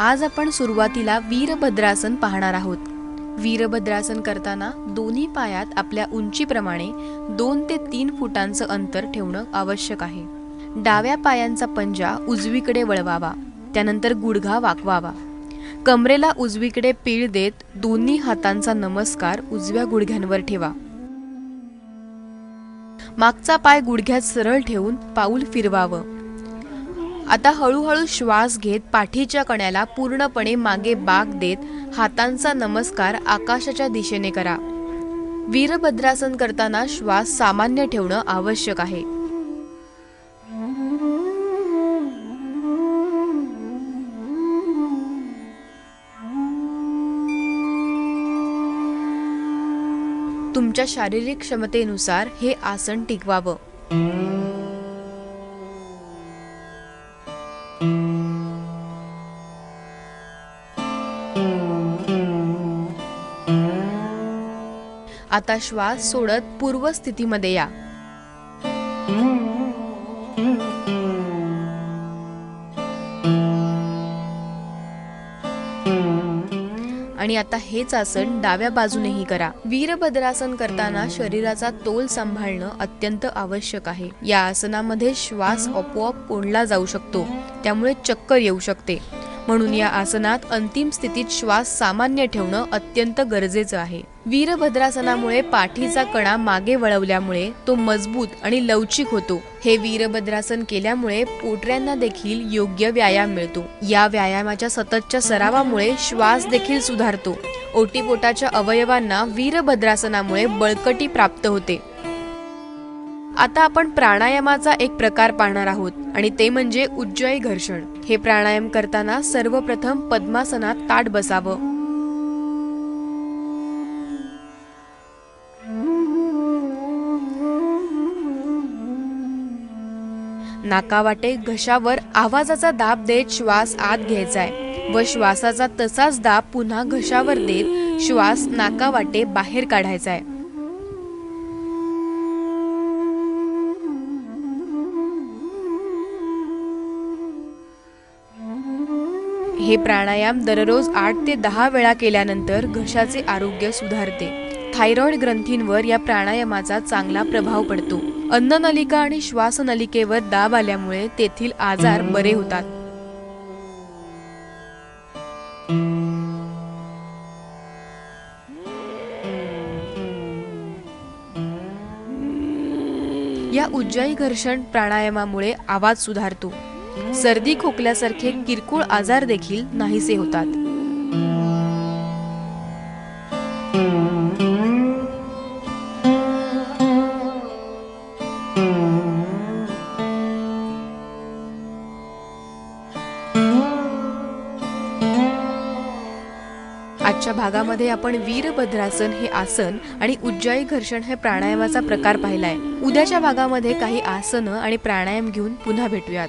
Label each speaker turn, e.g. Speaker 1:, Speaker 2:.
Speaker 1: आज आपण सुरुवातीला वीरभद्रासन पाहणार आहोत. वीरभद्रासन करताना दोन्ही पायात आपल्या उंचीप्रमाणे दोन ते तीन फुटांचं अंतर ठेवणं आवश्यक आहे. डाव्या पायांचा पंजा उजवीकडे वळवावा त्यानंतर गुडघा वाकवावा. कमरेला उजवीकडे पीळ देत दोन्ही हातांचा नमस्कार उजव्या गुडघ्यांवर ठेवा. मागचा पाय गुडघ्यात सरळ ठेवून पाऊल फिरवावं. आता हळूहळू श्वास घेत पाठीच्या कण्याला पूर्णपणे मागे बाग देत हातांचा नमस्कार आकाशाच्या दिशेने करा. वीरभद्रासन करताना श्वास सामान्य ठेवणं आवश्यक आहे. तुमच्या शारीरिक क्षमतेनुसार हे आसन टिकवावं. आता श्वास सोडत पूर्व स्थितीमध्ये या. आणि आता हेच आसन डाव्या बाजूनेही करा. वीरभद्रासन करताना शरीराचा तोल सांभाळणं अत्यंत आवश्यक आहे. या आसनामध्ये श्वास आपोआप कोंडला जाऊ शकतो. त्यामुळे चक्कर येऊ शकते. म्हणून या आसनात अंतिम स्थितीत श्वास सामान्य ठेवणं अत्यंत गरजेचं आहे. वीरभद्रासनामुळे पाठीचा कणा मागे वळवल्यामुळे तो मजबूत आणि लवचिक होतो. हे वीरभद्रासन केल्यामुळे पोटऱ्यांना देखील योग्य व्यायाम मिळतो. या व्यायामाच्या सततच्या सरावामुळे श्वास देखील सुधारतो. ओटीपोटाच्या अवयवांना वीरभद्रासनामुळे बळकटी प्राप्त होते. आता आपण प्राणायामाचा एक प्रकार पाहणार आहोत आणि ते म्हणजे उज्जयी घर्षण. हे प्राणायाम करताना सर्वप्रथम पद्मासनात ताट बसावं. नाकावाटे घशावर आवाजाचा दाब देत श्वास आत घ्यायचाय व श्वासाचा तसाच दाब पुन्हा घशावर देत श्वास नाकावाटे बाहेर काढायचा आहे हे प्राणायाम दररोज आठ ते दहा वेळा केल्यानंतर घशाचे आरोग्य सुधारते. थायरॉइड ग्रंथींवर या प्राणायामाचा चांगला प्रभाव पडतो. अन्ननलिका आणि श्वासनलिकेवर दाब आल्यामुळे तेथील आजार बरे होतात. या उज्जाई घर्षण प्राणायामामुळे आवाज सुधारतो. सर्दी खोकल्यासारखे किरकोळ आजार देखील नाहीसे होतात. आजच्या भागामध्ये आपण वीरभद्रासन हे आसन आणि उज्जाई घर्षण हे प्राणायामाचा प्रकार पाहिलाय. उद्याच्या भागामध्ये काही आसनं आणि प्राणायाम घेऊन पुन्हा भेटूयात.